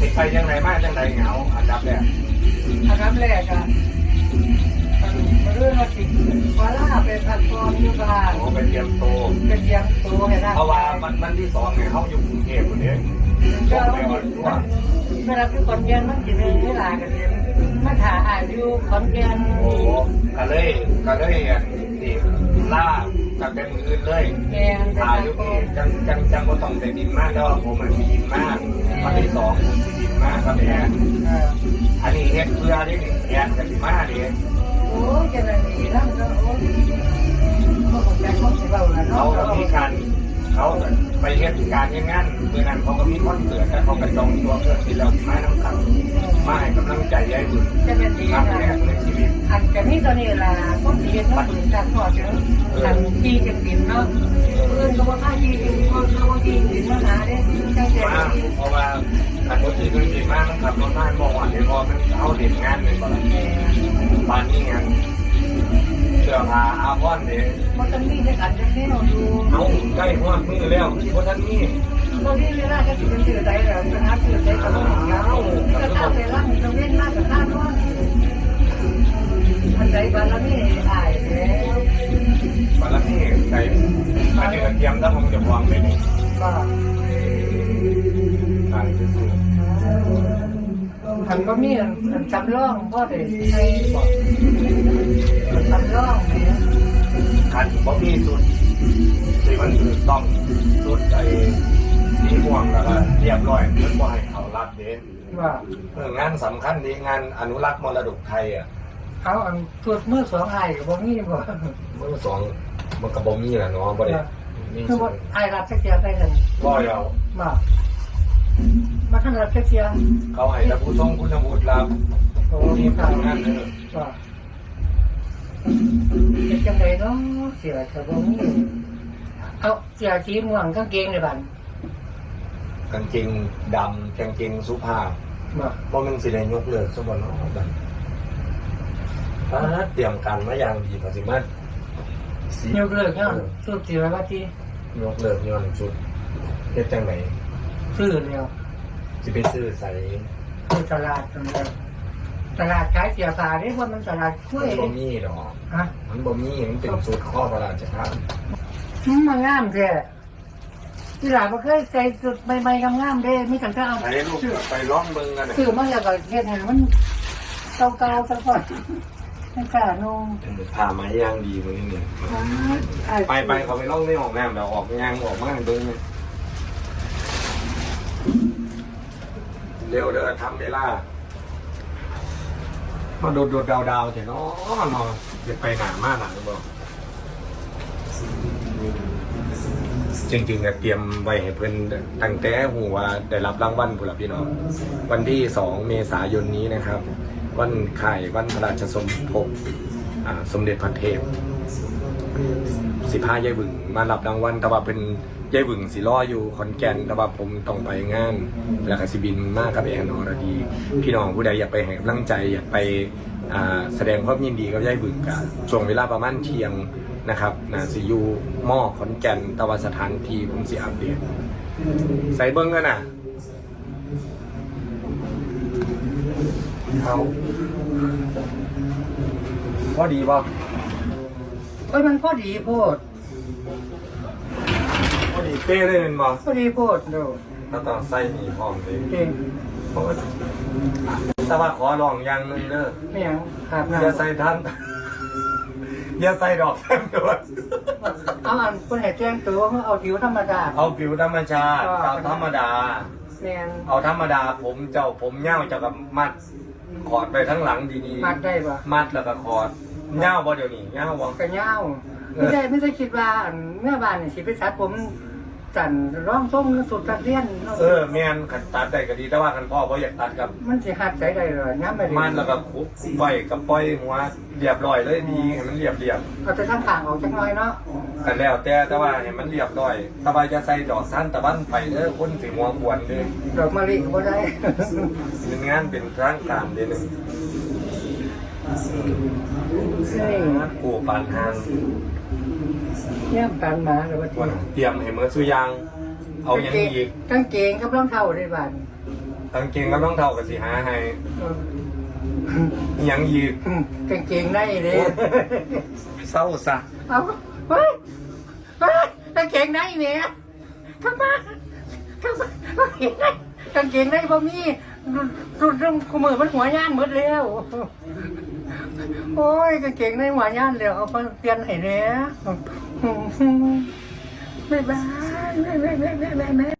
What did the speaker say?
สิไปยังไงมาจังไดเหงาอันดับแรกอันดับแรกอะมันเรื่องมาสิวาล่าเป็นพันกรอยู่บ้านโอ้ไปเตรียมโตวเป็นเตรียมตัวให้ได้เพราะว่ามันมันที่สองเนี่ยเขาอยู่กรุงเทพคนนี้ก็มันเวลาที่คนเรียนมันกินเวลากันเรียนมาถ่าอายุขอนแก่นโอ้ก็เลยก็เลยอันนี่ล่า จากแต่มืออื่นเลยแกงแต่อายุนี่จังจังจังบ่ต้องแต่ดินมากแล้วผมมันมีดินมากวันที่สองผมสิดินมากครับแม่เอออันนี้เฮ็ดเพื่อที่นี่แอนกับสิมาดิโอ้ยจะนั่นดีแล้วก็โอ้ยเขาคงใจเขาสิเบาแล้วเขาเนาะก็มีการเขาไปเฮ็ดการเฮ็ดงานเมื่อนั้นเขาก็มีคอนเสิร์ตแล้วเขาก็จองตัวเพื่อที่เราสิมาน้ำกัน มาให้กำลังใจยายบุญจะเป็นดีครั้งนะแรกในชีวิตอันจะมีตัวนี้ล่ะคนที่เห็นว่าถึงจากขอถึงอันที่จะบินเนาะเพื่อนก็ว่าถ้าที่จะบินก็เขาว่าที่บินมาหาได้ตั้งแต่มาที่เพราะว่าขันรถที่มันดีมากมันขับรถมาบอกว่าเดี๋ยวพอมันเอาเด็ดงานเลยก่อนปานนี้งานเสื้อผ้าอาภรณ์เนี่ยมันจะมีในการจะให้เราดูเอาใกล้หัวมือแล้วเพราะท่านนี่ ตรงนี้เวลาจะเป็นสื่อใจเราจะหาสื่อใจกับเราเราจะเข้าไปร่างจะเว้นมากกับข้าว่าอันใดบารมีอายแล้วบารมีใส่อันนี้ก็เตรียมแล้วผมจะวางไปนี่ก็การจะซื้อทันก็มีจำลองพ่อเด็กใช้บอกจำลองเนี่ยขันบ่มีสุดสิมันคือต้องสุดไอ้สีม่วงแล้วก็เรียบร้อยเพื่อบ่ให้เขารัดเด่นว่าเอองานสำคัญดีงานอนุรักษ์มรดกไทยอะเขาอันตรวจมือสองไอ้กับบ่มีบ่มือสองมันก็บ่มีแหละเนาะบ่ได้มีคือสุว่าดไอ้รับสักเทียได้กันบ่เดียวมามาท่านรับสักเทียเขาให้แต่ผู้ทรงคุณวุฒิรับโอ้มีมีข่าวทำงานเด้อว่าเป็นจังไดเนาะเสียกับบ่มีเอาเสียสีม่วงกางเกงเลยบัด กางเกงดำกางเกงสุภาพบ่บ่แมันสิได้ยกเลิกซะบ่เนาะบัดอ่าเตรียมการมาอย่างดีก็สิมาสิยกเลิกเนาะสุดที่ว่าที่ยกเลิกย้อนสุดเฮ็ดจังไดซื้อแล้วสิไปซื้อใส่คือตลาดตรงนี้ตลาดขายเสียผ้าเด้ว่ามันตลาดกล้วยมันเด้บ่มีดอกฮะมันบ่มีมันเป็นสุดข้อประหลาดจะทานอืมมันงามแท้ ที่หลานบ่เคยใส่สุดใหม่ๆงามๆเด้มีตั้งแต่เอาไปลูกไปลองเบิ่งกันน่ะซื้อมาแล้วก็เฮ็ดให้มันเก่าๆซะก่อนให้กล้านุ่งพามาย่างดีมื้อนี้ไปไปเขาไปล่องไม่ออกแนมเดี๋ยวออกงานออกมาเบิ้งเร็วเด้อทำเวลามาโดดโดดดาวดาวเถอะเนาะเนาะจะไปหนามากหนังบอก จริงๆอะเตรียมไว้ให้เพื่อนตั้งแต่หัวได้รับรางวัลผู้รับพี่น้องวันที่สองเมษายนนี้นะครับ วันข่ายวันพระราชสมภพสมเด็จพระเทพสิพายายบึงมารับรางวัลแต่ว่าเป็นยายบึงสิรออยู่ขอนแก่นแต่ว่าผมต้องไปงาน แล้วก็สิบินมากกับแอนอรดี พี่น้องผู้ใดอยากไปให้กำลังใจอยากไปแสดงความยินดีกับยายบึงกับช่วงเวลาประมาณเที่ยง นะครับนะสิอยูหม้อขอนแก่นแต่ว่าสถานที่ผมสิอัปเดตใส่เบิ้งกันนะเขาพอดีป่ะโอ้ยมันพอดีโพดพอดีเต้เลยเป็นบ่พอดีโพดดูถ้าต้องใส่หนีพร้อมเลยเก่งแต่ว่าขอลองอย่างหนึงเด้อไม่หยังขาบน้อย่าใส่ท่าน อย่าใส่ดอกแท่นด้วยำเอาอันคนให้แจ้งตัวเขาเอาผิวธรรมดาเอาผิวธรรมชาติเอาธรรมดา แมนเอาธรรมดาผมเจ้าผมเง่าเจ้ากับมัดขอดไปทั้งหลังดีๆมัดได้ปะมัดแล้วก็ขอดเง่าบ่เดี๋ยวนี้เง่าบ่กระเงาไม่ได้ไม่ได้คิดว่าอันเมื่อวานนี่สิไปชัดผม จันร้องส้มสุดกระเทียนเออแม่นขันตัดได้ก็ดีแต่ว่าขันพ่อบ่อยากตัดกับ มันสิหัดใจได้เลยย้ำไปเลยมันแล้วก็คุบไว้กับปล่อยหัวเรียบร้อยเลยดีให้มันเรียบเรียบเอาจะทั้งขางออกจักหน้อยเนาะกันแล้วแต่แต่ว่าให้มันเรียบร้อยแตะบายจะใส่ดอกสั้นตะวันไปเด้อคนสิหัวควรเด้อดอกมะลิก็บ่ได้เป็นงานเป็นทางการเด้อหนึ่งนี่กูปานทาง ย่ำกันมาหรือว่าวันเตรียมให้เมื่อสุยาง เอาหยังอีกกางเกงกับรองเท้าได้บานกางเกงกับรองเท้าก็สิหาให้อิหยังอีกกางเกงในเด้เศร้าซะเอาเฮ้ยเฮ้ยกางเกงในเนี่ยเข้ามาเข้ามากางเกงในกางเกงในบ่มีรุ่นรุ่นขมือมันหัวย่านหมดแล้ว โอ้ยกางเกงในหวานย่านแล้วเอาไปเปลี่ยนให้แล้วบ๊ายบายบ๊ายบายบ๊า